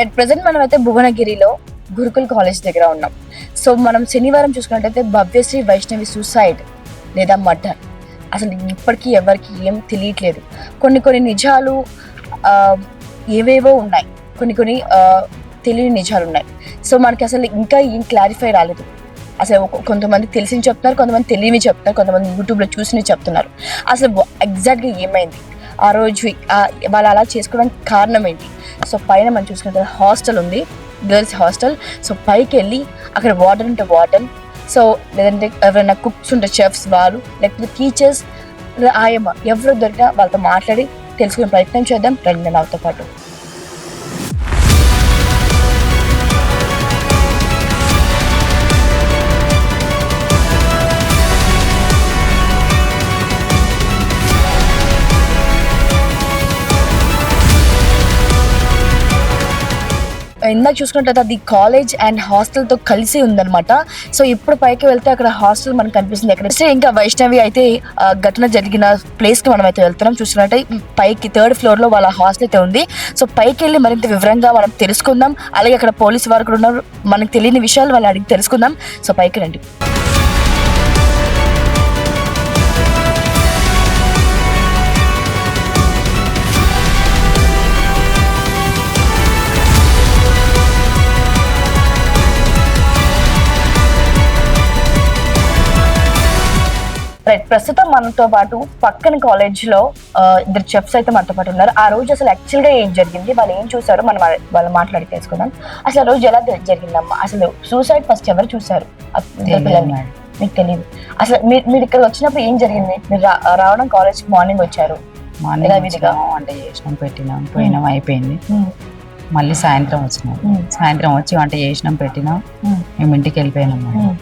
At present మనం అయితే భువనగిరిలో గురుకుల్ కాలేజ్ దగ్గర ఉన్నాం. సో మనం శనివారం చూసుకున్నట్టయితే భవ్యశ్రీ వైష్ణవి సూసైడ్ లేదా మర్డర్ అసలు ఇప్పటికీ ఎవరికి ఏం తెలియట్లేదు. కొన్ని కొన్ని నిజాలు ఏవేవో ఉన్నాయి. కొన్ని కొన్ని తెలియని నిజాలు ఉన్నాయి. సో మనకి అసలు ఇంకా ఏం క్లారిఫై రాలేదు. అసలు కొంతమంది తెలిసి చెప్తున్నారు కొంతమంది తెలియని చెప్తున్నారు కొంతమంది యూట్యూబ్లో చూసి చెప్తున్నారు. అసలు ఎగ్జాక్ట్గా ఏమైంది? ఆ రోజు వాళ్ళు అలా చేసుకోవడానికి కారణం ఏంటి? సో పైన మనం చూసుకుంటే హాస్టల్ ఉంది గర్ల్స్ హాస్టల్. సో పైకి వెళ్ళి అక్కడ వాటర్ ఉంటే వాటర్. సో లేదంటే ఎవరైనా కుక్స్ ఉంటే చెఫ్స్ వాళ్ళు లేకపోతే టీచర్స్ ఆయమ్మ ఎవరు దొరికినా వాళ్ళతో మాట్లాడి తెలుసుకునే ప్రయత్నం చేద్దాం. రెండు నాతో పాటు. ఇందాక చూసుకుంటే అది కాలేజ్ అండ్ హాస్టల్తో కలిసి ఉందన్నమాట. సో ఇప్పుడు పైకి వెళ్తే అక్కడ హాస్టల్ మనకు కనిపిస్తుంది. అక్కడ సో ఇంకా వైష్ణవి అయితే ఘటన జరిగిన ప్లేస్కి మనం అయితే వెళ్తున్నాం చూసుకున్నట్టే పైకి థర్డ్ ఫ్లోర్లో వాళ్ళ హాస్టల్ అయితే ఉంది. సో పైకి వెళ్ళి మరింత వివరంగా మనం తెలుసుకుందాం. అలాగే అక్కడ పోలీసు వారు కూడా ఉన్నారు. మనకు తెలియని విషయాలు వాళ్ళు అడిగి తెలుసుకుందాం. సో పైకి రండి. రైట్ ప్రస్తుతం మనతో పాటు పక్కన కాలేజ్లో ఇద్దరు చెఫ్స్ అయితే మనతో పాటు ఉన్నారు. ఆ రోజు అసలు యాక్చువల్గా ఏం జరిగింది? వాళ్ళు ఏం చూసారో మనం వాళ్ళ- మాట్లాడి తెలుసుకుందాం. అసలు ఆ రోజు ఎలా జరి- జరిగిందమ్మా? అసలు సూసైడ్ ఫస్ట్ ఎవరు చూసారు. మీకు తెలియదు. అసలు మీరు మీరు ఇక్కడ వచ్చినప్పుడు ఏం జరిగింది? మీరు రావడం కాలేజ్ మార్నింగ్ వచ్చారు. మార్నింగ్ వంట చేసినాం పెట్టినాం పోయినాం అయిపోయింది. మళ్ళీ సాయంత్రం వచ్చినాం. సాయంత్రం వచ్చి వంట చేసినాం పెట్టినాం. మేము. ఇంటికి వెళ్ళిపోయినాం.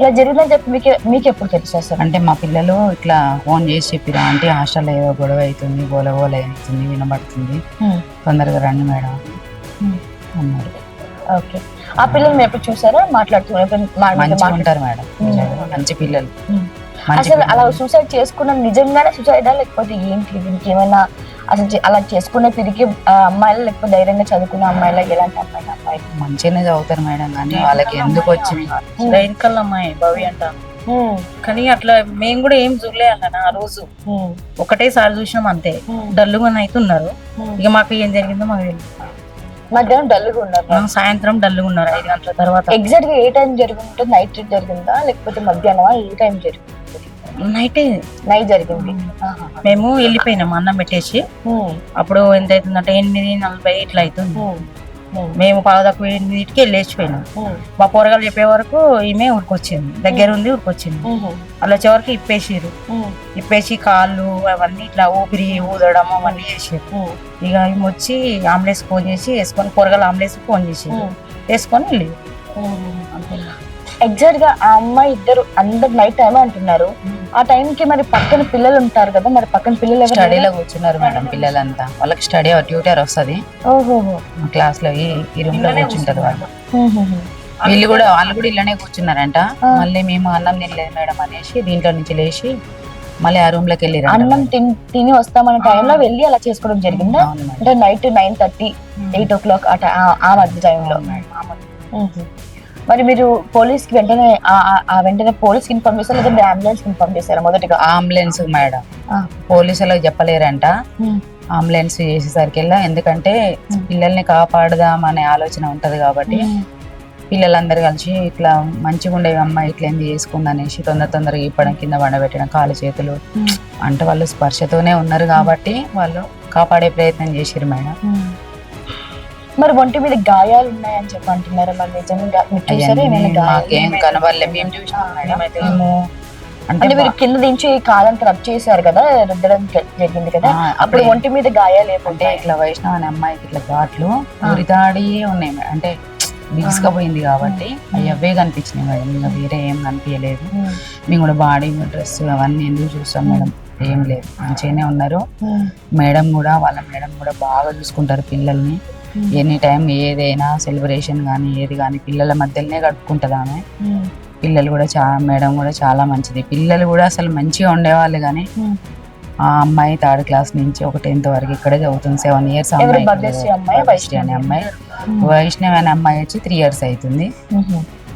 ఇలా జరిగిందని చెప్పి మీకు మీకు ఎప్పుడు తెలుసు అసలు? అంటే మా పిల్లలు ఇట్లా ఫోన్ చేసి చెప్పిరా అంటే హాస్టల్లో ఏదో గొడవ అవుతుంది గోల గోల అవుతుంది వినబడుతుంది. తొందరగా రండి మేడం. అన్నారు. ఓకే. ఆ పిల్లలు మీరు ఎప్పుడు చూసారా? మాట్లాడుతున్నారు మంచిగా ఉంటారు మేడం. మంచి పిల్లలు. అసలు అలా. సూసైడ్ చేసుకున్న నిజంగానే సూసైడా లేకపోతే ఏంటి? దీనికి ఏమైనా అసలు అలా చేసుకునే తిరిగి అమ్మాయిలు లేకపోతే ధైర్యంగా చదువుకున్న అమ్మాయిల? ఎలాంటి అమ్మాయిలు? అమ్మాయిలు మంచిగానే చదువుతారు మేడం కానీ వాళ్ళకి ఎందుకు వచ్చింది? రైన్కల్ అమ్మాయి భవి అంట. కానీ అట్లా మేము కూడా ఏం చూడలే అన్న ఆ రోజు. ఒకటేసారి చూసినాం అంతే. డల్లుగా అయితే ఉన్నారు. ఇక మాకు ఏం జరిగిందో మాకు తెలియదు మధ్యాహ్నం డల్గా ఉన్నారు సాయంత్రం డల్లుగా ఉన్నారు ఐదు గంటల తర్వాత. ఎగ్జాక్ట్గా ఏ టైం జరిగింది నైట్ జరిగిందా లేకపోతే మధ్యాహ్నమా ఏ టైం జరిగింది? నైట్ నైట్ జరిగింది. ఆహా. మేము వెళ్ళిపోయినాం అన్నం పెట్టేసి. ఉమ్, అప్పుడు ఎంత అవుతుందంటే ఎనిమిది నలభై ఇట్లా అవుతుంది. ఉమ్, మేము పావుదకు ఎనిమిదికి వెళ్ళేసిపోయినాం ఉమ్, మా పోరగాలు చెప్పే వరకు ఈమె ఉరికొచ్చింది. దగ్గర ఉంది ఉరికొచ్చింది. అలా వచ్చే వరకు ఇప్పేసిరు ఇప్పేసి కాళ్ళు అవన్నీ ఇట్లా ఊపిరి ఊదడం అవన్నీ చేసారు ఇక ఈమె వచ్చి అంబులెన్స్ ఫోన్ చేసి వేసుకొని కూరగాయల అంబులెన్స్ ఫోన్ చేసి వేసుకొని వెళ్ళి. ఎగ్జాక్ట్గా ఆ అమ్మాయి ఇద్దరు అందరు నైట్ టైం అంటున్నారు. ఆ టైం కి మరి పక్కన పిల్లలు ఉంటారు కదా మరి పక్కన పిల్లలు ఎవరు స్టడీలో? కూర్చున్నారు మేడం పిల్లలంతా. వాళ్ళకి స్టడీ ట్యూటర్ వస్తుంది. ఓహోహో. క్లాస్లో ఈ ఈ రూమ్లో కూర్చుంటారు వాళ్ళు. వీళ్ళు కూడా వాళ్ళు కూడా ఇళ్ళనే కూర్చున్నారంట. మళ్ళీ మేము అన్నం తినలేదు మేడం అనేసి దీంట్లో నుంచి లేచి మళ్ళీ ఆ రూమ్లోకి వెళ్ళి అన్నం తిని తిని వస్తామన్న టైంలో వెళ్ళి అలా చేసుకోవడం జరిగిందా? అంటే night nine thirty eight o'clock ఆ మధ్య టైంలో మరి మీరు పోలీస్కి వెంటనే ఆ- వెంటనే పోలీస్కి ఇన్ఫార్మ్ చేశారు లేదా అంబులెన్స్ ఇన్ఫార్మ్ చేశారా మొదటిగా అంబులెన్స్ మేడం. పోలీసులకు చెప్పలేరంట. అంబులెన్స్ చేసేసరికి ఎందుకంటే పిల్లల్ని కాపాడదాం అనే ఆలోచన ఉంటది కాబట్టి పిల్లలందరూ కలిసి ఇట్లా మంచిగా ఉండేవి అమ్మ ఇట్లా ఎందుకు చేసుకుంది అనేసి తొందర తొందరగా ఇప్పడం కింద వండబెట్టడం కాలు చేతులు. అంటే వాళ్ళు స్పర్శతోనే ఉన్నారు కాబట్టి వాళ్ళు కాపాడే ప్రయత్నం చేసిరు మేడం. మరి ఒంటి మీద గాయాలు ఉన్నాయని చెప్పి అంటున్నారు మరి నిజంగా? మీరు చూసారా? అవన్నీ ఏమైనా గాయాలు మాకేం కనబడలే. మేము చూసినాం మేడం మేము అంటే అంటే మీరు కింద దించి కాలంతా రబ్ చేశారు కదా రుద్దడం జ- జరిగింది కదా. ఆ, అప్పుడు అప్పుడే ఒంటి మీద గాయాలు అంటే ఏముంటాయి ఇట్లా వైష్ణవ్ అనే అమ్మాయికి ఇట్లా ఘాట్లు. ఉరితాడి ఉన్నాయి మేడం. అంటే బిగుసుకపోయింది కాబట్టి అవి అవే కనిపించినాయి మేడం. ఇంకా వేరే ఏం కనిపించలేదు. మేము కూడా బాడీ డ్రెస్ అవన్నీ ఎందుకు చూస్తాం మేడం? ఏం లేదు. మంచిగానే ఉన్నారు. మేడం కూడా వాళ్ళ మేడం కూడా బాగా చూసుకుంటారు పిల్లల్ని. ఎనీ టైం ఏదైనా సెలబ్రేషన్ కానీ ఏది కానీ పిల్లల మధ్యలోనే గడుపుకుంటుంది ఆమె పిల్లలు కూడా చాలా మేడం కూడా చాలా మంచిది. పిల్లలు కూడా అసలు మంచిగా ఉండేవాళ్ళు కానీ ఆ అమ్మాయి థర్డ్ క్లాస్ నుంచి ఒక టెన్త్ వరకు ఇక్కడే చదువుతుంది. సెవెన్ ఇయర్స్ అమ్మాయి, అనే అమ్మాయి? వైష్ణవి? అనే అమ్మాయి వచ్చి త్రీ ఇయర్స్ అవుతుంది.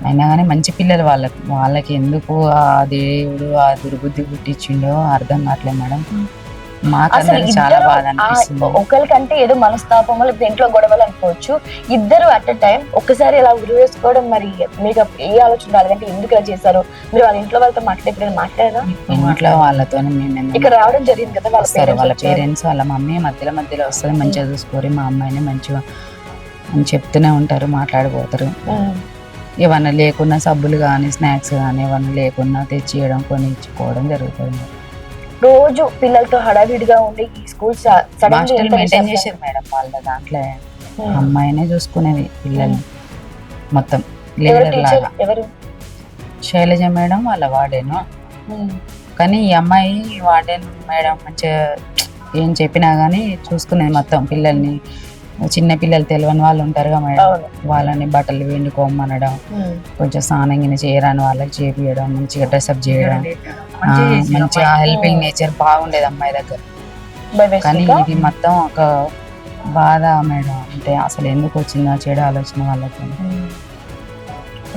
అయినా కానీ మంచి పిల్లలు వాళ్ళకి వాళ్ళకి ఎందుకు ఆ దేవుడు ఆ దుర్బుద్ధి పుట్టించిండో అర్థం కావట్లేదు మేడం. ఒకరికంటే ఏదో మనస్తాపం వల్ల ఇంట్లో గొడవలు అనుకోవచ్చు. ఇద్దరు అట్ అ టైం ఒక్కసారి ఇలా ఉరి వేసుకోవడం మరి మీకు ఏ ఆలోచన రాలేదంటే ఎందుకు ఇలా చేశారు? మీరు వాళ్ళ ఇంట్లో వాళ్ళతో మాట్లాడే మాట్లాడారా? ఇంట్లో వాళ్ళతో ఇక్కడ రావడం జరిగింది కదా వాళ్ళ వాళ్ళ పేరెంట్స్ వాళ్ళ మమ్మీ మధ్యలో మధ్యలో వస్తుంది మంచిగా చూసుకోరు. మా అమ్మాయిని మంచిగా అని చెప్తూనే ఉంటారు మాట్లాడిపోతారు. ఏమన్నా లేకున్నా సబ్బులు కానీ స్నాక్స్ కానీ ఏమన్నా లేకున్నా తెచ్చి ఇవ్వడం కొని ఇచ్చిపోవడం జరుగుతుంది. రోజు పిల్లలతో హడావిడిగా ఉండి ఈ స్కూల్ హాస్టల్ మెయింటైన్ చేసేది మేడం వాళ్ళ దాంట్లో? అమ్మాయినే చూసుకునేది పిల్లల్ని. మొత్తం ఎవరు లీడర్ లాగా. ఎవరు? శైలజ మేడం వాళ్ళ వాడేను ఉమ్. కానీ ఈ అమ్మాయి వార్డెన్ మేడం మంచిగా ఏం చెప్పినా కానీ చూసుకునేది మొత్తం పిల్లల్ని. చిన్న పిల్లలు తెలియని వాళ్ళు ఉంటారుగా మేడం. వాళ్ళని బట్టలు పిండుకోమనడం ఉమ్. కొంచెం స్నానం గిన్నె చేయరాని వాళ్ళకి చేపియడం మంచిగా డ్రెస్అప్ చేయడం. మంచిగా హెల్పింగ్ నేచర్ బాగుండేది అమ్మాయి దగ్గర. కానీ? ఇది మొత్తం ఒక బాధ మేడం. అంటే అసలు ఎందుకు వచ్చిందో చెడు ఆలోచన వాళ్ళకి.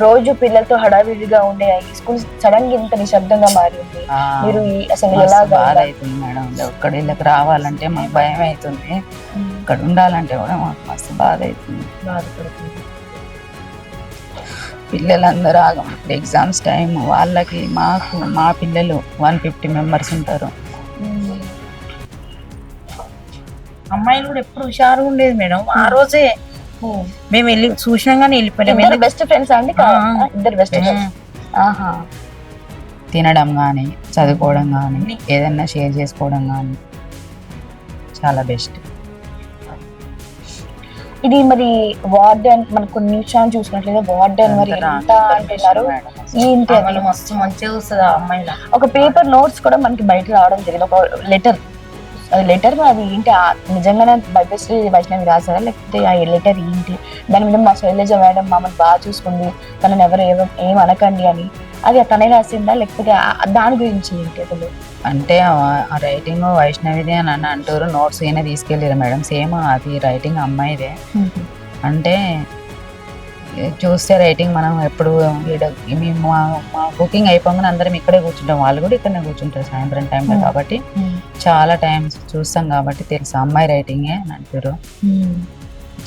రోజు పిల్లలతో హడావిడిగా ఉండే స్కూల్ సడన్గా ఇంత నిశ్శబ్దంగా మారింది. మీరు అసలు ఎలా బాధ అవుతుంది మేడం. ఒక్కడ ఇళ్ళకి రావాలంటే మాకు భయం అవుతుంది. ఇక్కడ ఉండాలంటే కూడా మాకు మస్తు బాధ అవుతుంది బాధపడుతుంది. పిల్లలందరూ ఆగం. ఎగ్జామ్స్ టైం వాళ్ళకి మాకు మా పిల్లలు వన్ ఫిఫ్టీ మెంబర్స్ ఉంటారు. అమ్మాయిలు కూడా ఎప్పుడు హుషారుగా ఉండేది మేడం. ఆ రోజే మేము వెళ్ళి చూసినాం కానీ వెళ్ళిపోయాం బెస్ట్ ఫ్రెండ్స్ అండి. ఇద్దరు బెస్ట్ ఫ్రెండ్స్ ఆహా. తినడం కానీ చదువుకోవడం కానీ ఏదన్నా షేర్ చేసుకోవడం కానీ చాలా బెస్ట్ ఇది మరి వార్డెన్ మనకు కొన్ని విషయాలు చూసినట్లయితే వార్డెన్ మరి ఎంత అంటున్నారు ఏంటి అది? మస్తు మంచిగా చూస్తుంది ఆ అమ్మాయిలా ఒక పేపర్ నోట్స్ కూడా మనకి బయట రావడం జరిగింది. ఒక లెటర్. అది లెటర్ అది ఏంటి? నిజంగానే భయపేశ్వరి వైష్ణవి రాసారా లేకపోతే ఆ లెటర్ ఏంటి? దాని మీద మా శైలజ మేడం మమ్మల్ని బాగా చూసుకుంది. తనని ఎవరు ఏం అనకండి అని. అది తనే రాసిందా? లేకపోతే దాని గురించి ఏంటి అసలు? అంటే ఆ- రైటింగ్ వైష్ణవిదే అని అని అంటారు. నోట్స్ అయినా తీసుకెళ్ళారు మేడం. సేమ్ అది రైటింగ్ అమ్మాయిదే. అంటే చూస్తే రైటింగ్ మనం ఎప్పుడు మేము మా మా బుకింగ్ అయిపోగానే అందరం ఇక్కడే కూర్చుంటాం. వాళ్ళు కూడా ఇక్కడనే కూర్చుంటారు సాయంత్రం టైంలో కాబట్టి. చాలా టైమ్స్ చూస్తాం కాబట్టి తెలుసు. అమ్మాయి రైటింగే అని అంటారు.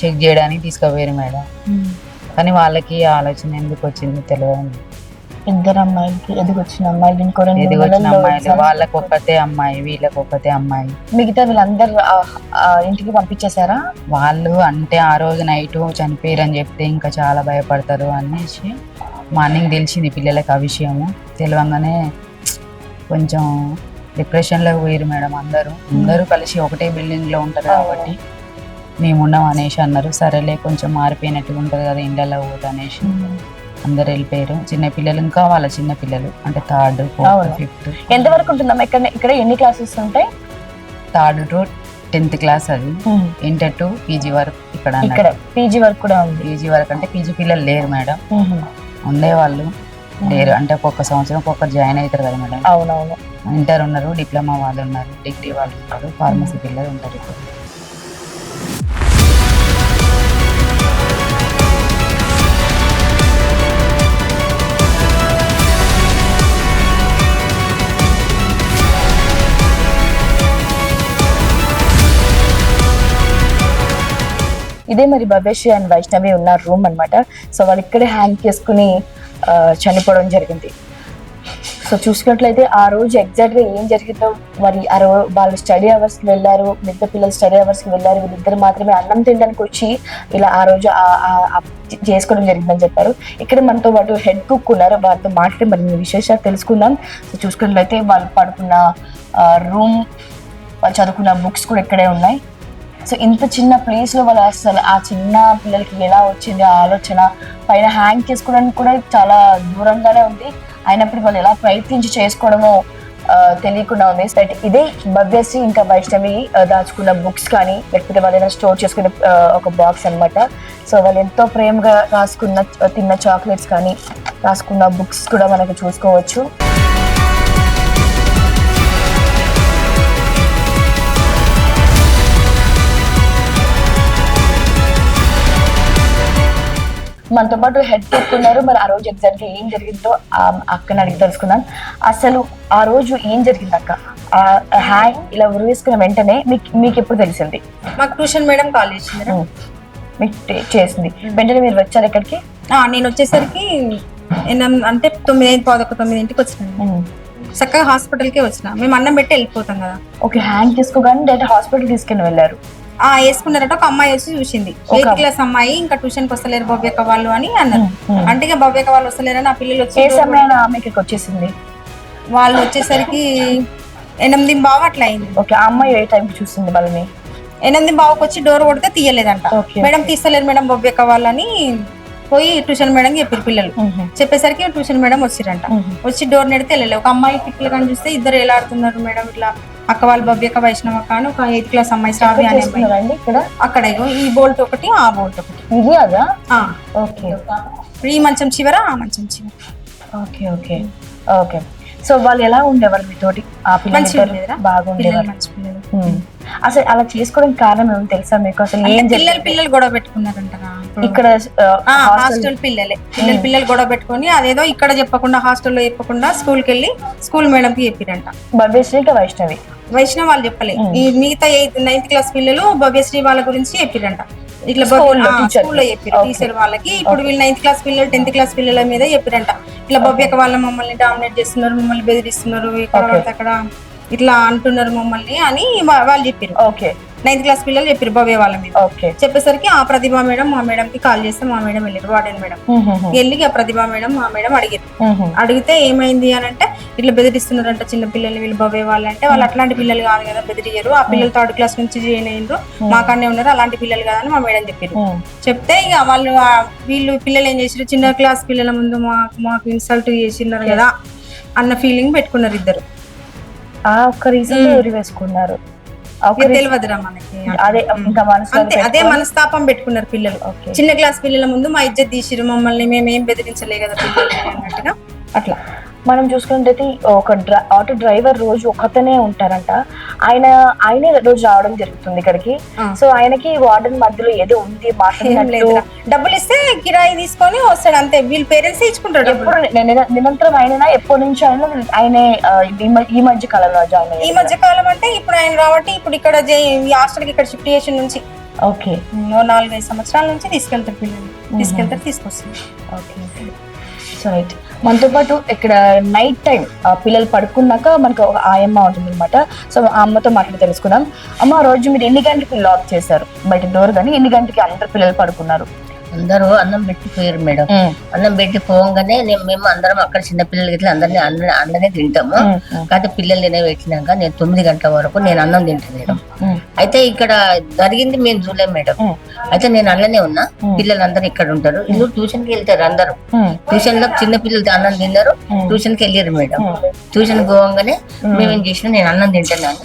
చెక్ చేయడానికి తీసుకుపోయారు మేడం. కానీ వాళ్ళకి ఆలోచన ఎందుకు వచ్చింది తెలియదు. ఇద్దరు అమ్మాయిలకి ఎదిగొచ్చిన అమ్మాయిలు ఇంకో రెండు నెలల్లో అమ్మాయిలు exams వాళ్ళకి ఒక్కతే అమ్మాయి వీళ్ళకి ఒక్కతే అమ్మాయి. మిగతా వీళ్ళందరూ ఆ- ఆ ఇంటికి పంపించేశారా? వాళ్ళు అంటే ఆ రోజు నైట్ చనిపోయారు అని చెప్తే ఇంకా చాలా భయపడతారు అనేసి మార్నింగ్ తెలిసింది పిల్లలకి ఆ విషయము. తెలియంగానే కొంచెం డిప్రెషన్లోకి పోయారు మేడం అందరూ. అందరూ కలిసి ఒకటే బిల్డింగ్లో ఉంటారు కాబట్టి మేము ఉన్నాం అనేసి అన్నారు. సరేలే కొంచెం మారిపోయినట్టుగా ఉంటుంది కదా ఇండ్లలో పోదు అనేసి. అందరు వెళ్ళిపోయారు. చిన్న పిల్లలు ఇంకా వాళ్ళ చిన్న పిల్లలు అంటే థర్డ్ ఫోర్త్ అవును. ఫిఫ్త్. ఎంత వరకు ఉంటుందమ్మా? ఇక్కడ ఇక్కడ ఎన్ని క్లాసెస్ ఉంటాయి? థర్డ్ టు టెన్త్ క్లాస్ అది. ఇంటర్ టు పీజీ వరకు ఇక్కడ ఇక్కడ పీజీ వరకు కూడా ఉంది. పీజీ వరకు అంటే పీజీ పిల్లలు లేరు మేడం. ఉండేవాళ్ళు లేరు. అంటే ఒక్కొక్క సంవత్సరం ఒక్కొక్కరు జాయిన్ అవుతారు కదా మేడం. అవునవును. ఇంటర్ ఉన్నారు డిప్లొమా వాళ్ళు ఉన్నారు డిగ్రీ వాళ్ళు ఉన్నారు ఫార్మసీ పిల్లలు ఉంటారు ఇప్పుడు. ఇదే మరి భవ్యశ్రీ అండ్ వైష్ణవి ఉన్న రూమ్ అన్నమాట. సో వాళ్ళు ఇక్కడే హ్యాంగ్ చేసుకుని చనిపోవడం జరిగింది. సో చూసుకున్నట్లయితే ఆ రోజు ఎగ్జాక్ట్గా ఏం జరిగిందో మరి ఆ రోజు వాళ్ళు స్టడీ అవర్స్కి వెళ్ళారు మిగతా పిల్లలు స్టడీ అవర్స్కి వెళ్ళారు వీళ్ళిద్దరు మాత్రమే అన్నం తినడానికి వచ్చి ఇలా ఆ రోజు చేసుకోవడం జరిగిందని చెప్పారు. ఇక్కడ మనతో పాటు హెడ్ కుక్ ఉన్నారు వారితో మాట్లాడి మరి విశేషాలు తెలుసుకుందాం. సో చూసుకున్నట్లయితే వాళ్ళు పడుకున్న రూమ్ వాళ్ళు చదువుకున్న బుక్స్ కూడా ఇక్కడే ఉన్నాయి. సో ఇంత చిన్న ప్లేస్లో వాళ్ళు అసలు ఆ చిన్న పిల్లలకి ఎలా వచ్చింది ఆ ఆలోచన? పైన హ్యాంగ్ చేసుకోవడానికి కూడా చాలా దూరంగానే ఉంది. అయినప్పుడు వాళ్ళు ఎలా ప్రయత్నించి చేసుకోవడమో తెలియకుండా ఉంది. బట్ ఇదే భవ్యశ్రీ ఇంకా వైష్ణవి దాచుకున్న బుక్స్ కానీ లేకపోతే వాళ్ళు ఏదైనా స్టోర్ చేసుకున్న ఒక బాక్స్ అన్నమాట. సో వాళ్ళు ఎంతో ప్రేమగా రాసుకున్న తిన్న చాక్లెట్స్ కానీ రాసుకున్న బుక్స్ కూడా మనకు చూసుకోవచ్చు. మనతో పాటు హెడ్ ఉన్నారు. మరి ఆ రోజు ఎగ్జాక్ట్గా ఏం జరిగిందో అక్కని అడిగి తెలుసుకుందాం. అసలు ఆ రోజు ఏం జరిగింది అక్క? ఆ హాయ్ ఇలా ఉరివేసుకున్న వెంటనే మీకు మీకు ఎప్పుడు తెలిసింది? మాకు ట్యూషన్ మేడం కాల్ చేసింది. మీకు చేసింది. వెంటనే మీరు వచ్చారు ఇక్కడికి? నేను వచ్చేసరికి అంటే తొమ్మిది పదొక తొమ్మిది ఇంటికి వచ్చినాను చక్కగా హాస్పిటల్కే వచ్చిన. మేము అన్నం పెట్టి వెళ్ళిపోతాం కదా. ఓకే హ్యాండ్ తీసుకోగానే డైరెక్ట్ హాస్పిటల్ తీసుకుని వెళ్ళారు. ఆ వేసుకున్నారట. ఒక అమ్మాయి వచ్చి చూసింది. ఎయిత్ క్లాస్ అమ్మాయి ఇంకా ట్యూషన్కి వస్తలేరు భవ్యక వాళ్ళు అని అన్నారు. అంటే ఇక భవ్యక వాళ్ళు వస్తలేరని ఆ పిల్లలు వచ్చి వచ్చేసింది? వాళ్ళు వచ్చేసరికి ఎనిమిది బావ అట్లా అయింది. ఓకే ఆ అమ్మాయి ఏ టైంకి చూసింది వాళ్ళని ఎనిమిది బావకి వచ్చి డోర్ కొడితే తీయలేదంట. మేడం తీస్తలేరు మేడం భవ్యక వాళ్ళని. పోయి ట్యూషన్ మేడం చెప్పారు పిల్లలు. చెప్పేసరికి ట్యూషన్ మేడం వచ్చిరంట. వచ్చి డోర్ నెడితే వెళ్ళలే. ఒక అమ్మాయి పిక్కలు కానీ చూస్తే ఇద్దరు ఎలా ఆడుతున్నారు మేడం ఇట్లా? అక్క వాళ్ళు భవ్యక వైష్ణవ కాను ఒక ఎయిత్ క్లాస్ అమ్మాయి శ్రావ్య అనే అమ్మాయి. ఇక్కడ? అక్కడ ఇగో ఈ బోల్ట్ ఒకటి ఆ బోల్ట్ ఒకటి. ఇది అదా? ఓకే. ఈ మంచం చివర ఆ మంచం చివర. Okay okay. ఓకే. సో వాళ్ళు ఎలా ఉండేవారు మీతోటి? ఆ పిల్లలు బాగుండేవారు. అసలు అలా చేసుకోవడానికి కారణం ఏమో తెలుసా మీకు? అసలు ఏం పిల్లలు పిల్లలు గొడవ పెట్టుకున్నారంటారా? ఇప్పుడు? ఇక్కడ హాస్టల్ పిల్లలే. పిల్లలు పిల్లలు గొడవ పెట్టుకొని అదేదో ఇక్కడ చెప్పకుండా హాస్టల్లో చెప్పకుండా స్కూల్కి వెళ్ళి స్కూల్ మేడం కి చెప్పిరంట. భవ్యశ్రీ ఇంకా వైష్ణవి. వైష్ణవ్ వాళ్ళు చెప్పలే. ఈ మిగతా ఎయిత్ నైన్త్ క్లాస్ పిల్లలు భవ్యశ్రీ వాళ్ళ గురించి చెప్పిరంట. ఇట్లా స్కూల్లో. చెప్పారు. టీచర్ వాళ్ళకి ఇప్పుడు వీళ్ళు నైన్త్ క్లాస్ పిల్లలు టెన్త్ క్లాస్ పిల్లల మీద చెప్పిరంట. ఇట్లా భవ్యక వాళ్ళ మమ్మల్ని డామినేట్ చేస్తున్నారు మమ్మల్ని బెదిరిస్తున్నారు ఇక్కడ అక్కడ ఇట్లా అంటున్నారు మమ్మల్ని అని వాళ్ళు చెప్పారు. ఓకే నైన్త్ క్లాస్ పిల్లలు చెప్పారు భవ్య వాళ్ళ మీద. ఓకే చెప్పేసరికి ఆ ప్రతిభా మేడం మా మేడం కి కాల్ చేస్తే మా మేడం వెళ్ళారు వార్డెన్ మేడం. వెళ్ళి ఆ ప్రతిభా మేడం మా మేడం అడిగారు అడిగితే ఏమైంది అని అంటే ఇట్లా బెదిరిస్తున్నారంట చిన్న పిల్లలు వీళ్ళు భవ్య వాళ్ళు అంటే వాళ్ళు అట్లాంటి పిల్లలు కాదు కదా బెదిరియరు. ఆ పిల్లలు థర్డ్ క్లాస్ నుంచి జాయిన్ అయ్యారు మాకన్నే ఉన్నారు అలాంటి పిల్లలు కాదని మా మేడం చెప్పారు చెప్తే ఇక వాళ్ళు వీళ్ళు పిల్లలు ఏం చేసారు చిన్న క్లాస్ పిల్లల ముందు మాకు మాకు ఇన్సల్ట్ చేసినారు కదా అన్న ఫీలింగ్ పెట్టుకున్నారు ఇద్దరు. ఆ ఒక్క రీజన్ వేసుకున్నారు? తెలియదురా మనకి అదే ఇంకా అంతే అదే మనస్తాపం పెట్టుకున్నారు పిల్లలు. చిన్న క్లాస్ పిల్లల ముందు మా ఇజ్జత్ తీసిరు మమ్మల్ని మేము ఏం బెదిరించలే కదా పిల్లలు అన్నట్టుగా. అట్లా. మనం చూసుకున్నట్టయితే ఒక డ్ర ఆటో డ్రైవర్ రోజు ఒకతనే ఉంటారంట. ఆయన ఆయనే రోజు రావడం జరుగుతుంది ఇక్కడికి. సో ఆయనకి వార్డెన్ మధ్యలో ఏదో ఉంది లేదురా. డబ్బులు ఇస్తే కిరాయి తీసుకొని వస్తాడు అంతే. వీళ్ళ పేరెంట్స్ ఇచ్చుకుంటారు. ఎప్పుడు నిరంతరం ఆయన ఎప్పటి నుంచి ఆయన ఆయనే ఈ మధ్య కాలంలో జాయిన్ ఈ మధ్య కాలం అంటే ఇప్పుడు ఆయన రాబట్టి ఇప్పుడు ఇక్కడ జే- ఈ హాస్టల్కి ఇక్కడ షిఫ్ట్ చేసిన నుంచి ఓకే. నాలుగైదు సంవత్సరాల నుంచి తీసుకెళ్తారు పిల్లలు తీసుకెళ్తారు తీసుకొస్తారు ఓకే. సో రైట్ మనతో పాటు ఇక్కడ నైట్ టైం పిల్లలు పడుకున్నాక మనకు ఒక ఆయమ్మ ఉంటుంది అనమాట సో ఆ అమ్మతో మాట్లాడి తెలుసుకుందాం. అమ్మ రోజు మీరు ఎన్ని గంటలకి లాక్ చేశారు? బయట డోర్ కానీ ఎన్ని గంటలకి అందరు పిల్లలు పడుకున్నారు? అందరూ అన్నం పెట్టిపోయారు మేడం. అన్నం పెట్టి పోగానే నేను మేము అందరం అక్కడ చిన్న పిల్లలు ఇట్లా అందరినీ అన్న అన్ననే తింటాము. కాకపోతే పిల్లలు తినే పెట్టినాక నేను తొమ్మిది గంటల వరకు నేను అన్నం తింటాను మేడం. అయితే ఇక్కడ జరిగింది మేము చూడలేం మేడం. అయితే నేను అన్ననే ఉన్నా. పిల్లలు ఇక్కడ ఉంటారు. ఇల్లు ట్యూషన్కి వెళ్తారు అందరూ. ట్యూషన్లో చిన్న పిల్లలు అన్నం తిన్నారు. ట్యూషన్కి వెళ్ళారు మేడం. ట్యూషన్ పోగానే మేమేం. చేసినా? నేను అన్నం తింటున్నాను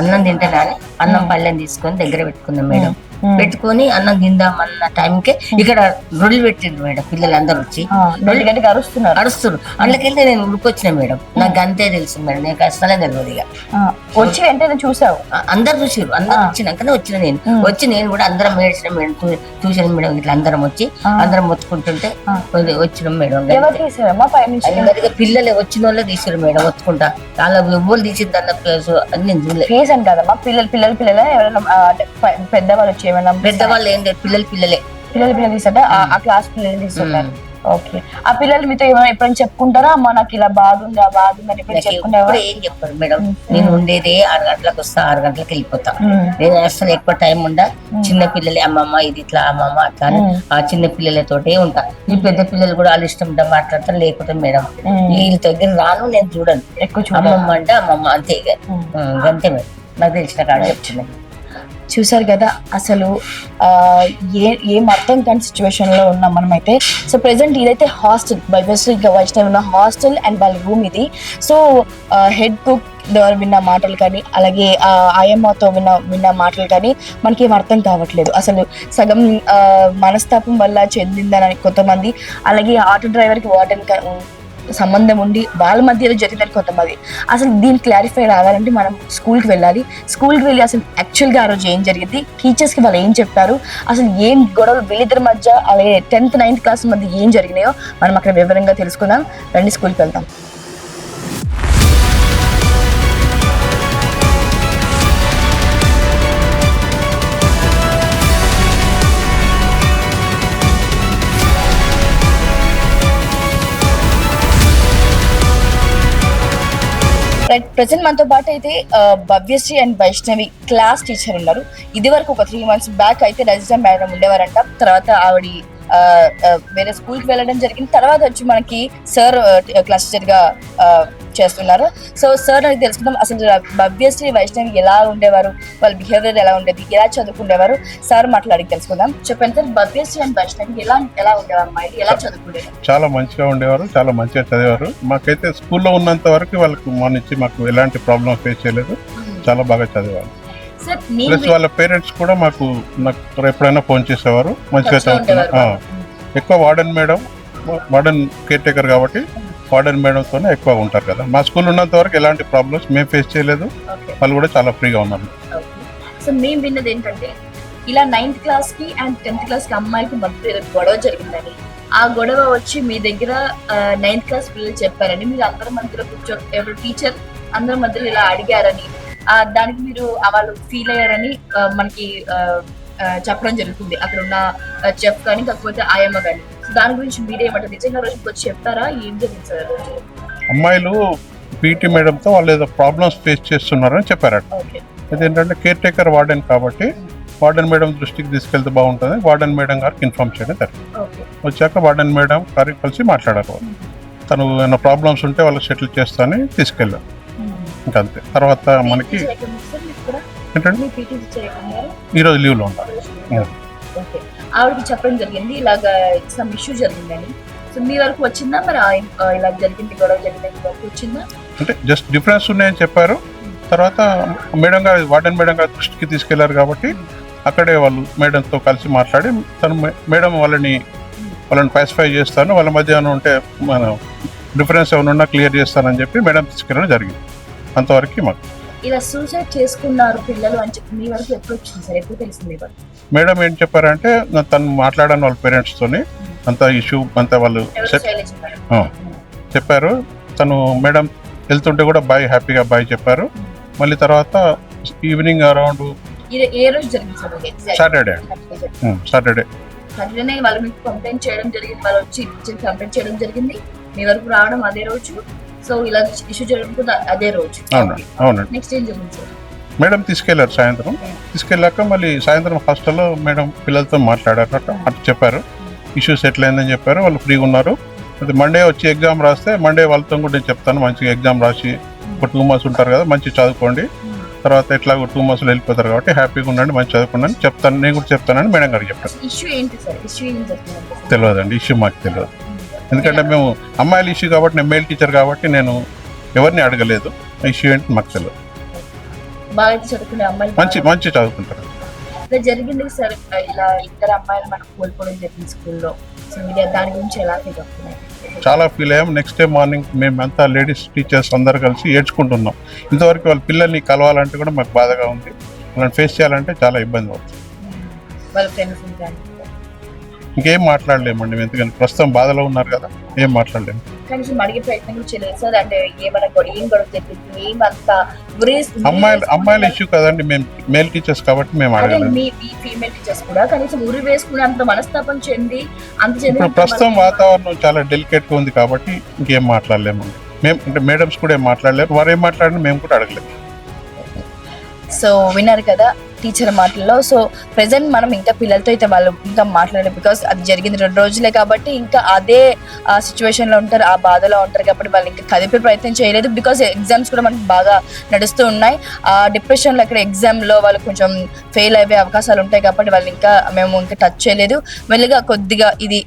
అన్నం తింటున్నాను అన్నం పళ్ళెం తీసుకొని దగ్గర పెట్టుకున్నాం మేడం. పెట్టుకొని అన్నం తిందామన్న టైంకే ఇక్కడ రొల్లు పెట్టిండ్రు మేడం పిల్లలందరూ వచ్చి. రెండు గంటకి అరుస్తున్నారు. అరుస్తారు అందుకెళ్తే నేను ఉరికొచ్చిన మేడం. నాకు అంతే తెలుసు మేడం నేను అసలే తెలియదు ఇక. వచ్చి వెంటనే చూసావు? అందరు చూసారు అందరు వచ్చినాకనే వచ్చిన నేను. వచ్చి నేను కూడా అందరం మేడిచిన మేడం ట్యూషన్ మేడం ఇట్లా అందరం వచ్చి అందరం మొత్తుకుంటుంటే వచ్చినాం మేడం పిల్లలే వచ్చిన వాళ్ళే తీసారు మేడం ఒత్తుకుంటా వాళ్ళ ఎవ్వరు తీసింది అన్న ప్లేస్ అని నేను చూడలేదు ఫేస్ అని కదమ్మా. పిల్లలు పిల్లలు పిల్లలే ఎవరైనా పెద్దవాళ్ళు వచ్చి ఏమైనా పెద్దవాళ్ళు ఏం లేదు పిల్లలు పిల్లలే. పిల్లలు పిల్లలు తీసుకుంటే ఆ క్లాస్ పిల్లలు తీసుకుంటారు ఓకే. ఆ పిల్లలు మీతో ఏమైనా ఎప్పుడైనా చెప్పుకుంటారా? అమ్మ నాకు ఇలా బాగుంది ఆ బాగుంది అని ఎప్పుడైనా ఏం చెప్పారు మేడం. నేను ఉండేదే ఆరు గంటలకు వస్తా ఆరు గంటలకు వెళ్ళిపోతా. నేను అసలు ఎక్కువ టైం ఉండా. చిన్న పిల్లలే అమ్మమ్మ ఇది ఇట్లా అమ్మమ్మ అట్లా అని ఆ చిన్న పిల్లలతోటే ఉంటా. ఈ పెద్ద పిల్లలు కూడా వాళ్ళు ఇష్టం ఉంటే మాట్లాడతారు లేకపోతే మేడం వీళ్ళ దగ్గర రాను నేను చూడను. అమ్మమ్మ అంటే అమ్మమ్మ అంతే అంతే మేడం. నాకు తెలిసిన కాడ చెప్తున్నాను. చూసారు కదా అసలు ఏ ఏం అర్థం కాని సిచ్యువేషన్లో ఉన్నాం మనమైతే. సో ప్రజెంట్ ఇదైతే హాస్టల్ బైబస్ట్రీ వైష్ణవి ఉన్న హాస్టల్ అండ్ వాళ్ళ రూమ్ ఇది. సో హెడ్ కుక్ ద్వారా విన్న మాటలు కానీ అలాగే ఆయమ్మతో విన్న విన్న మాటలు కానీ మనకి ఏం అర్థం కావట్లేదు. అసలు సగం మనస్తాపం వల్ల చెందిందని కొంతమంది అలాగే ఆటో డ్రైవర్కి వార్డెన్ సంబంధం ఉండి వాళ్ళ మధ్య ఏదో జరిగిందని కొంతమంది అసలు దీన్ని క్లారిఫై రావాలంటే మనం స్కూల్కి వెళ్ళాలి. స్కూల్కి వెళ్ళి అసలు యాక్చువల్గా ఆ రోజు ఏం జరిగింది? టీచర్స్కి వాళ్ళు ఏం చెప్పారు? అసలు ఏం గొడవలు వీళ్ళిద్దరి మధ్య అలాగే టెన్త్ నైన్త్ క్లాస్ మధ్య ఏం జరిగినాయో మనం అక్కడ వివరంగా తెలుసుకుందాం. రండి స్కూల్కి వెళ్తాం ప్రజెంట్ మనతో పాటు అయితే Bhavyasri and Vaishnavi class teacher ఉన్నారు. ఇది వరకు ఒక త్రీ మంత్స్ బ్యాక్ అయితే రజిత మేడం ఉండేవారంట. తర్వాత ఆవిడ వేరే స్కూల్కి వెళ్ళడం జరిగింది. తర్వాత వచ్చి మనకి సార్ క్లాస్ టీచర్గా ఆ, చేస్తున్నారు. సో సార్ నాకు తెలుసుకుందాం అసలు భవ్యశ్రీ వైష్ణవి ఎలా ఉండేవారు? వాళ్ళ బిహేవియర్ ఎలా ఉండేది? ఎలా చదువుకునేవారు? సార్ మాట్లాడి తెలుసుకుందాం. చెప్పండి సార్ భవ్యశ్రీ అండ్ వైష్ణవి ఎలా ఎలా ఉండేవారు? అమ్మాయి ఎలా చదువుకునేవారు చాలా మంచిగా ఉండేవారు చాలా మంచిగా చదివారు మాకైతే స్కూల్లో ఉన్నంత వరకు వాళ్ళకు మా నుంచి మాకు ఎలాంటి ప్రాబ్లం ఫేస్ చేయలేదు. చాలా బాగా చదివారు ప్లస్ వాళ్ళ పేరెంట్స్ కూడా మాకు నాకు ఎప్పుడైనా ఫోన్ చేసేవారు. మంచిగా. ఆ. ఎక్కువ warden madam warden caretaker కాబట్టి వార్డెన్ మేడంతోనే ఎక్కువ ఉంటారు కదా. మా స్కూల్ ఉన్నంత వరకు ఎలాంటి ప్రాబ్లమ్స్ మేము ఫేస్ చేయలేదు. వాళ్ళు కూడా చాలా ఫ్రీగా ఉన్నారు. సో మేము విన్నది ఏంటంటే ఇలా నైన్త్ క్లాస్కి అండ్ టెన్త్ క్లాస్కి అమ్మాయికి మధ్య గొడవ జరిగిందని. ఆ గొడవ వచ్చి మీ దగ్గర నైన్త్ క్లాస్ పిల్లలు చెప్పారని మీరు అందరి మధ్యలో కూర్చో ఎవరు టీచర్ అందరి మధ్యలో ఇలా అడిగారని దానికి మీరు వాళ్ళు ఫీల్ అయ్యారని మనకి చెప్పడం జరుగుతుంది. అక్కడ ఉన్న చెఫ్ కానీ కాకపోతే ఆయమ్మ కానీ దాని గురించి మీరేమంటారు నిజంగా రోజుకి వచ్చి చెప్తారా? ఏం జరిగింది సార్ రోజు? అమ్మాయిలు పీటీ మేడంతో వాళ్ళు ఏదో ప్రాబ్లమ్స్ ఫేస్ చేస్తున్నారని చెప్పారట. ఓకే. ఇదేంటంటే కేర్ టేకర్ వార్డెన్ కాబట్టి వార్డెన్ మేడం దృష్టికి తీసుకెళ్తే బాగుంటుంది. వార్డెన్ మేడం గారికి ఇన్ఫార్మ్ చేయడం జరిగింది. వచ్చాక వార్డెన్ మేడం గారికి కలిసి మాట్లాడారు వాళ్ళు. తను ఏమైనా ప్రాబ్లమ్స్ ఉంటే వాళ్ళకి సెటిల్ చేస్తానని తీసుకెళ్ళాం ఇంకంతే. తర్వాత మనకి ఈరోజు లీవ్లో ఓకే. ఆవిడకి చెప్పడం జరిగింది ఇలాగా సమ్ ఇష్యూ జరిగిందని. సో మీ వరకు వచ్చిందా? మరి ఇలా జరిగింది గొడవ జరిగింది మీ వరకు వచ్చిందా? అంటే జస్ట్ డిఫరెన్స్ ఉన్నాయని చెప్పారు. తర్వాత మేడం గారు వార్డెన్ మేడం గారి దృష్టికి తీసుకెళ్ళారు కాబట్టి అక్కడే వాళ్ళు మేడంతో కలిసి మాట్లాడి తను మేడం వాళ్ళని వాళ్ళని పాసిఫై చేస్తాను. వాళ్ళ మధ్య ఉంటే మన డిఫరెన్స్ ఏమైనా ఉన్నా క్లియర్ చేస్తానని చెప్పి మేడం తీసుకెళ్ళడం జరిగింది. అంతవరకు మాకు. ఇలా సూసైడ్ చేసుకున్నారు పిల్లలు అని చెప్పి మీ వరకు ఎప్పుడు వచ్చింది సార్? ఎప్పుడు తెలిసింది మేడం ఏం చెప్పారంటే తను మాట్లాడాను వాళ్ళ పేరెంట్స్ తోని అంత ఇష్యూ అంతా వాళ్ళు. చెప్పారు? తను మేడం వెళ్తుంటే కూడా బాయ్ హ్యాపీగా బాయ్ చెప్పారు. మళ్ళీ తర్వాత ఈవినింగ్ అరౌండ్? సాటర్డే. సాటర్డే సాటర్డేనే వాళ్ళు మీకు కంప్లైంట్ చేయడం జరిగింది. వాళ్ళు వచ్చి కంప్లైంట్ చేయడం జరిగింది. మీ వరకు రావడం అదే రోజు. సో ఇలా ఇష్యూ జరగడం కూడా అదే రోజు. అవునండి అవునండి. నెక్స్ట్ ఏం జరిగింది సార్ మేడం తీసుకెళ్ళారు సాయంత్రం. తీసుకెళ్ళాక మళ్ళీ సాయంత్రం హాస్టల్లో మేడం పిల్లలతో మాట్లాడారు అట్లా అట్లా చెప్పారు. ఇష్యూస్ ఎట్లా అయిందని చెప్పారు. వాళ్ళు ఫ్రీగా ఉన్నారు. అది మండే వచ్చి ఎగ్జామ్ రాస్తే మండే వాళ్ళతో కూడా నేను చెప్తాను. మంచిగా ఎగ్జామ్ రాసి ఒక టూ మంత్స్ ఉంటారు కదా మంచి చదువుకోండి. తర్వాత ఎట్లా టూ మంత్స్లో వెళ్ళిపోతారు కాబట్టి హ్యాపీగా ఉండండి మంచి చదువుకోండి చెప్తాను. నేను కూడా చెప్తానని మేడం ఇష్యూ ఇష్యూ జరిగిందంటే సార్? తెలియదండి. ఇష్యూ మాకు తెలియదు. ఎందుకంటే మేము అమ్మాయిల ఇష్యూ కాబట్టి నేను మేల్ టీచర్ కాబట్టి నేను ఎవరిని అడగలేదు. ఇష్యూ ఏంటి మాకు తెలియదు బాగా అయితే చదువుకునే అమ్మాయిలు మంచి మంచి చదువుకుంటారు. ఇలా జరిగింది సార్ ఇలా ఇద్దరు అమ్మాయిలు మనకు కోల్పోవడం జరిగింది స్కూల్లో. సో మీరు దాని గురించి ఎలా ఫీల్ అవుతున్నారు చాలా ఫీల్ అయ్యాం. నెక్స్ట్ డే మార్నింగ్ మేమంతా లేడీస్ టీచర్స్ అందరు కలిసి ఏడ్చుకుంటున్నాం. ఇంతవరకు వాళ్ళ పిల్లల్ని కలవాలంటే కూడా మాకు బాధగా ఉంది. వాళ్ళని ఫేస్ చేయాలంటే చాలా ఇబ్బంది అవుతుంది వాళ్ళ ఫ్రెండ్స్ ఇంకేం మాట్లాడలేమండి మేము. ఎందుకంటే ప్రస్తుతం బాధలో ఉన్నారు కదా ఏం మాట్లాడలేము. కనీసం అడిగే ప్రయత్నం కూడా చేయలేదు. సార్ అంటే ఏమైనా గొడవ ఏం గొడవ జరిగింది? ఏమంతా గురేస్ అమ్మాయిలు అమ్మాయిల ఇష్యూ కదండి మేము మేల్ టీచర్స్ కాబట్టి మేము అడగలేదు. మీ మీ ఫీమేల్ టీచర్స్ కూడా కనీసం ఉరి వేసుకుని అంత మనస్తాపం చెంది అంత చెంది ఇప్పుడు ప్రస్తుతం వాతావరణం చాలా డెలికేట్గా ఉంది కాబట్టి ఇంకేం మాట్లాడలేము. మేము అంటే మేడమ్స్ కూడా ఏం మాట్లాడలేరు. వారు ఏం మాట్లాడినా మేము కూడా అడగలేదు సో విన్నారు కదా టీచర్ మాటల్లో. సో ప్రజెంట్ మనం ఇంకా పిల్లలతో అయితే వాళ్ళు ఇంకా మాట్లాడలేదు బికాస్ అది జరిగింది రెండు రోజులే కాబట్టి ఇంకా అదే ఆ ఉంటారు ఆ బాధలో ఉంటారు కాబట్టి వాళ్ళు ఇంకా కదిపే ప్రయత్నం చేయలేదు బికాస్ ఎగ్జామ్స్ కూడా మనకి బాగా నడుస్తూ ఉన్నాయి. ఆ డిప్రెషన్లో అక్కడ ఎగ్జామ్లో వాళ్ళు కొంచెం ఫెయిల్ అయ్యే అవకాశాలు ఉంటాయి కాబట్టి వాళ్ళు ఇంకా మేము ఇంకా టచ్ చేయలేదు. మెల్లిగా కొద్దిగా ఇది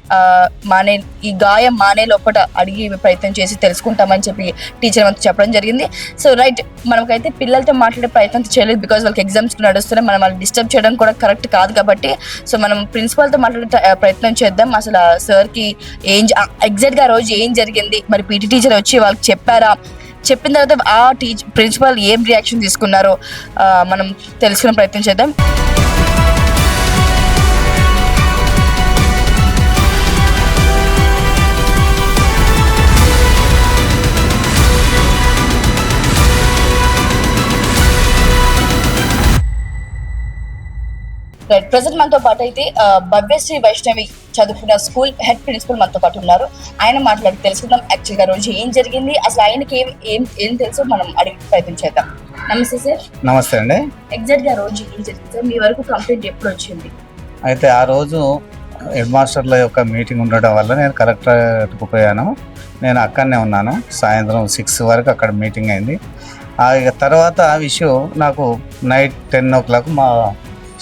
మానే ఈ గాయం మానే లోపల అడిగి ప్రయత్నం చేసి తెలుసుకుంటామని చెప్పి టీచర్ మనకు చెప్పడం జరిగింది. సో రైట్ మనకైతే పిల్లలతో మాట్లాడే ప్రయత్నం చేయలేదు బికాస్ వాళ్ళకి ఎగ్జామ్స్ నడుస్తున్నాయి. చేస్తుంటే మనం వాళ్ళు డిస్టర్బ్ చేయడం కూడా కరెక్ట్ కాదు కాబట్టి సో మనం ప్రిన్సిపాల్తో మాట్లాడే ప్రయత్నం చేద్దాం. అసలు సార్కి ఏం ఎగ్జాక్ట్గా రోజు ఏం జరిగింది? మరి పీటీ టీచర్ వచ్చి వాళ్ళకి చెప్పారా? చెప్పిన తర్వాత ఆ టీచ్ ప్రిన్సిపాల్ ఏం రియాక్షన్ తీసుకున్నారో మనం తెలుసుకునే ప్రయత్నం చేద్దాం. ప్రజెంట్ మనతో పాటు అయితే భవ్యశ్రీ వైష్ణవి చదువుకున్న స్కూల్ హెడ్ ప్రిన్సిపల్ మనతో పాటు ఉన్నారు. ఆయన మాట్లాడి తెలుసుకుందాం. యాక్చువల్గా రోజు ఏం జరిగింది? అసలు ఆయనకి ఏం ఏం ఏం తెలుసో? మనం అడిగి ప్రయత్నం చేద్దాం. నమస్తే సార్. నమస్తే అండి. ఎగ్జాక్ట్గా రోజు ఏం జరిగింది సార్? మీ వరకు కంప్లైంట్ ఎప్పుడు వచ్చింది? అయితే ఆ రోజు హెడ్ మాస్టర్ల యొక్క మీటింగ్ ఉండడం వల్ల నేను కలెక్టరేట్కు పోయాను. నేను అక్కడనే ఉన్నాను. సాయంత్రం సిక్స్ వరకు అక్కడ మీటింగ్ అయింది. ఆ తర్వాత ఆ విషయం నాకు నైట్ టెన్ ఓ క్లాక్ మా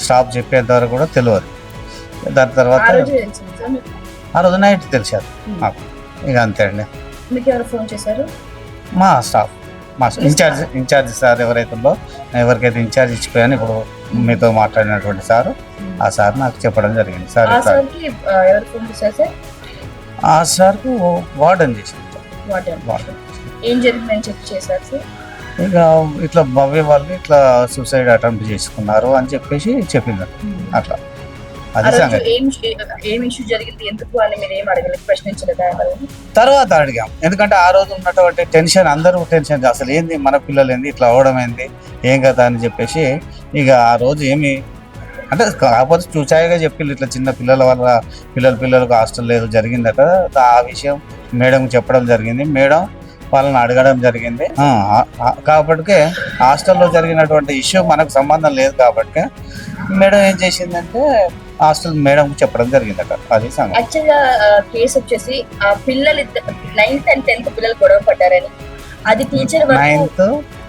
స్టాఫ్ చెప్పేంత వరకు కూడా తెలియదు దాని తర్వాత ఆ రోజు మీకు? నైట్ తెలిసారు. నాకు ఇక అంతే అండి. మీకు ఎవరు ఫోన్ చేశారు? మా స్టాఫ్. మా ఇన్ఛార్జ్ ఇన్ఛార్జ్ సార్ ఎవరైతే ఉందో ఎవరికైతే ఇన్ఛార్జ్ ఇచ్చిపోయాను ఇప్పుడు మీతో మాట్లాడినటువంటి సార్ ఆ సార్ నాకు చెప్పడం జరిగింది. సార్ ఆ సార్కు వార్డెన్ చేసింది వార్డెన్. ఏం జరిగిందని చెప్పి చేశారు సార్? ఇక ఇట్లా భవ్య వాళ్ళు ఇట్లా సూసైడ్ అటెంప్ట్ చేసుకున్నారు అని చెప్పేసి చెప్పింది అట్లా. ఆ అది సంగతి? తర్వాత అడిగాం. ఎందుకంటే ఆ రోజు ఉన్నటువంటి టెన్షన్ అందరూ టెన్షన్. అసలు ఏంది? మన పిల్లలు ఏంది? ఇట్లా అవడం ఏంది? ఏం కదా అని చెప్పేసి ఇక ఆ రోజు ఏమి అంటే కాకపోతే చూచాయిగా చెప్పి ఇట్లా చిన్న పిల్లల వల్ల పిల్లల పిల్లలకు హాస్టల్ లేదు జరిగిందట. ఆ విషయం మేడం చెప్పడం జరిగింది. మేడం వాళ్ళని అడగడం జరిగింది. కాబట్టి హాస్టల్లో జరిగినటువంటి ఇష్యూ మనకు సంబంధం లేదు కాబట్టి మేడం ఏం చేసిందంటే హాస్టల్ మేడం చెప్పడం జరిగిందట అది సంగతి. యాక్చువల్గా కేసు వచ్చేసి ఆ పిల్లలు నైన్త్ అండ్ టెన్త్ పిల్లలు గొడవ పడ్డారని. అది టీచర్ వరకు నైన్త్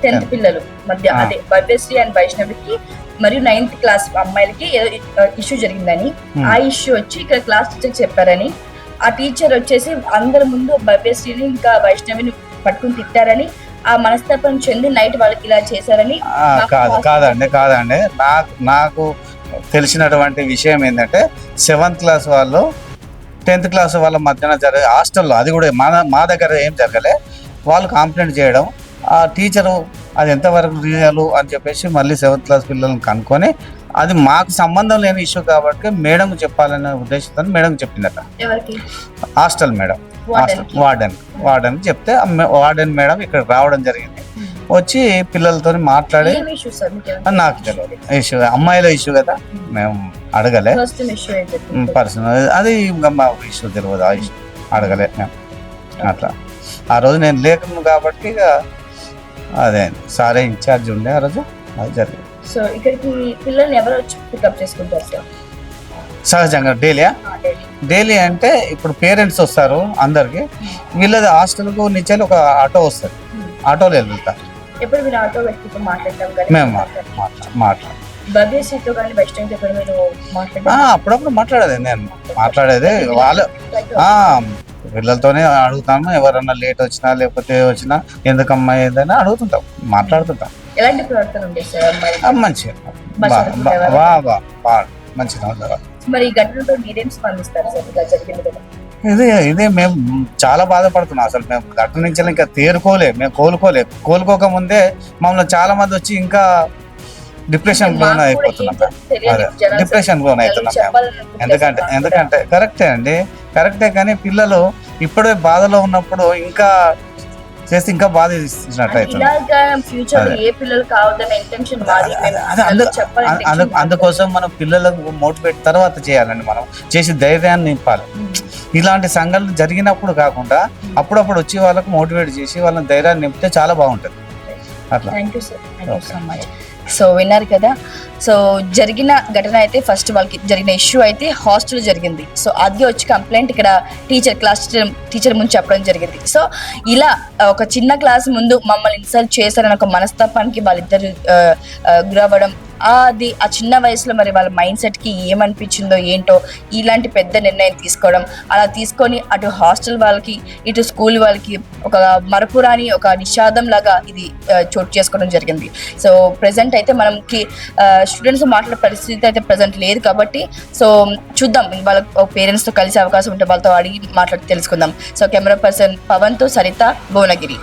టెన్త్ పిల్లలు మధ్య. అదే భవ్యశ్రీ అండ్ వైష్ణవికి మరియు నైన్త్ క్లాస్ అమ్మాయిలకి ఇష్యూ జరిగిందని. ఆ ఇష్యూ వచ్చి ఇక్కడ క్లాస్ టీచర్ చెప్పారని. ఆ టీచర్ వచ్చేసి అందరి ముందు భవ్యశ్రీని ఇంకా వైష్ణవిని పట్టుకుని తిట్టారని ఆ మనస్తాపం చెంది నైట్ వాళ్ళకి ఇలా చేశారని కాదు కాదండి కాదండి. నాకు నాకు తెలిసినటువంటి విషయం ఏంటంటే సెవెంత్ క్లాస్ వాళ్ళు టెన్త్ క్లాస్ వాళ్ళ మధ్యన జరిగే హాస్టల్లో అది కూడా మా మా దగ్గర ఏం జరగలే. వాళ్ళు కంప్లైంట్ చేయడం ఆ టీచరు అది ఎంతవరకు రియలు అని చెప్పేసి మళ్ళీ సెవెంత్ క్లాస్ పిల్లల్ని కనుక్కొని అది మాకు సంబంధం లేని ఇష్యూ కాబట్టి మేడం చెప్పాలనే ఉద్దేశంతో మేడం చెప్పిందట. Hostel madam. వార్డెన్. వార్డెన్ చెప్తే వార్డెన్ మేడం ఇక్కడ రావడం జరిగింది. వచ్చి పిల్లలతో మాట్లాడి నాకు తెలియదు ఇష్యూ అమ్మాయిల ఇష్యూ కదా? మేము అడగలే. పర్సనల్ అది ఇంకా మా ఇష్యూ తెలియదు ఆ ఇష్యూ అడగలే మేము. అట్లా. ఆ రోజు నేను లేకున్నాను కాబట్టి ఇక అదే సారే ఇన్ఛార్జ్ ఉండే ఆ రోజు. అది జరిగింది. సో ఇక్కడికి పిల్లల్ని ఎవరు వచ్చి పికప్ చేసుకుంటారు సార్? సహజంగా డైలీయా డైలీ. అంటే ఇప్పుడు పేరెంట్స్ వస్తారు అందరికి. వీళ్ళది హాస్టల్కు నుంచి ఒక ఆటో వస్తుంది. ఆటోలో వెళ్తారు ఎప్పుడు మీరు ఆటో వ్యక్తితో మాట్లాడటం కానీ మేము మాట్లా మాట్లాడు భవ్యశ్రీతో కానీ వైష్ణవితో కానీ మీరు ఆ, మాట్లాడటం అప్పుడప్పుడు మాట్లాడేది నేను. మాట్లాడేది వాళ్ళు. పిల్లలతోనే అడుగుతాము ఎవరన్నా లేట్ వచ్చినా లేకపోతే వచ్చినా ఎందుకమ్మా ఏదైనా అడుగుతుంటాం మాట్లాడుతుంటాం. మంచిగా. బా బా- చదువుకునేవారా? బా బా బా మంచిగా ఉంటారు మరి ఈ ఘటనతో మీరేం స్పందిస్తారు సార్? ఇలా జరిగింది కదా ఇదే ఇదే మేము చాలా బాధపడుతున్నాం. అసలు మేము ఘటన నుంచి ఇంకా తేరుకోలే మేము కోలుకోలే కోలుకోక ముందే మమ్మల్ని చాలా మంది వచ్చి ఇంకా డిప్రెషన్ లోన్ అయిపోతున్నాం. అదే డిప్రెషన్ లోన్ అవుతున్నాం ఎందుకంటే. ఎందుకంటే కరెక్టే అండి. కరెక్టే కానీ పిల్లలు ఇప్పుడే బాధలో ఉన్నప్పుడు ఇంకా చేస్తే ఇంకా బాధ ఇచ్చినట్టు. అందుకోసం మనం పిల్లలకు మోటివేట్ తర్వాత చేయాలండి మనం. చేసి ధైర్యాన్ని నింపాలి. ఇలాంటి సంఘటనలు జరిగినప్పుడు కాకుండా అప్పుడప్పుడు వచ్చి వాళ్ళకు మోటివేట్ చేసి వాళ్ళని ధైర్యాన్ని నింపితే చాలా బాగుంటుంది. అట్లా. Thank you sir thank you so much so విన్నారు కదా. సో జరిగిన ఘటన అయితే ఫస్ట్ వాళ్ళకి జరిగిన ఇష్యూ అయితే హాస్టల్ జరిగింది. సో అది వచ్చి కంప్లైంట్ ఇక్కడ టీచర్ క్లాస్ టీచర్ ముందు చెప్పడం జరిగింది. సో ఇలా ఒక చిన్న క్లాస్ ముందు మమ్మల్ని ఇన్సల్ట్ చేశారని ఒక మనస్తాపానికి వాళ్ళిద్దరు గురవ్వడం అది ఆ చిన్న వయసులో మరి వాళ్ళ మైండ్ సెట్కి ఏమనిపించిందో ఏంటో ఇలాంటి పెద్ద నిర్ణయం తీసుకోవడం అలా తీసుకొని అటు హాస్టల్ వాళ్ళకి ఇటు స్కూల్ వాళ్ళకి ఒక మరపురాని ఒక నిషాదం లాగా ఇది చోటు చేసుకోవడం జరిగింది. సో ప్రజెంట్ అయితే మనకి స్టూడెంట్స్ మాట్లాడే పరిస్థితి అయితే ప్రజెంట్ లేదు కాబట్టి సో చూద్దాం. వాళ్ళ పేరెంట్స్తో కలిసే అవకాశం ఉంటే వాళ్ళతో అడిగి మాట్లాడి తెలుసుకుందాం. సో కెమెరా పర్సన్ పవన్తో సరిత భువనగిరి.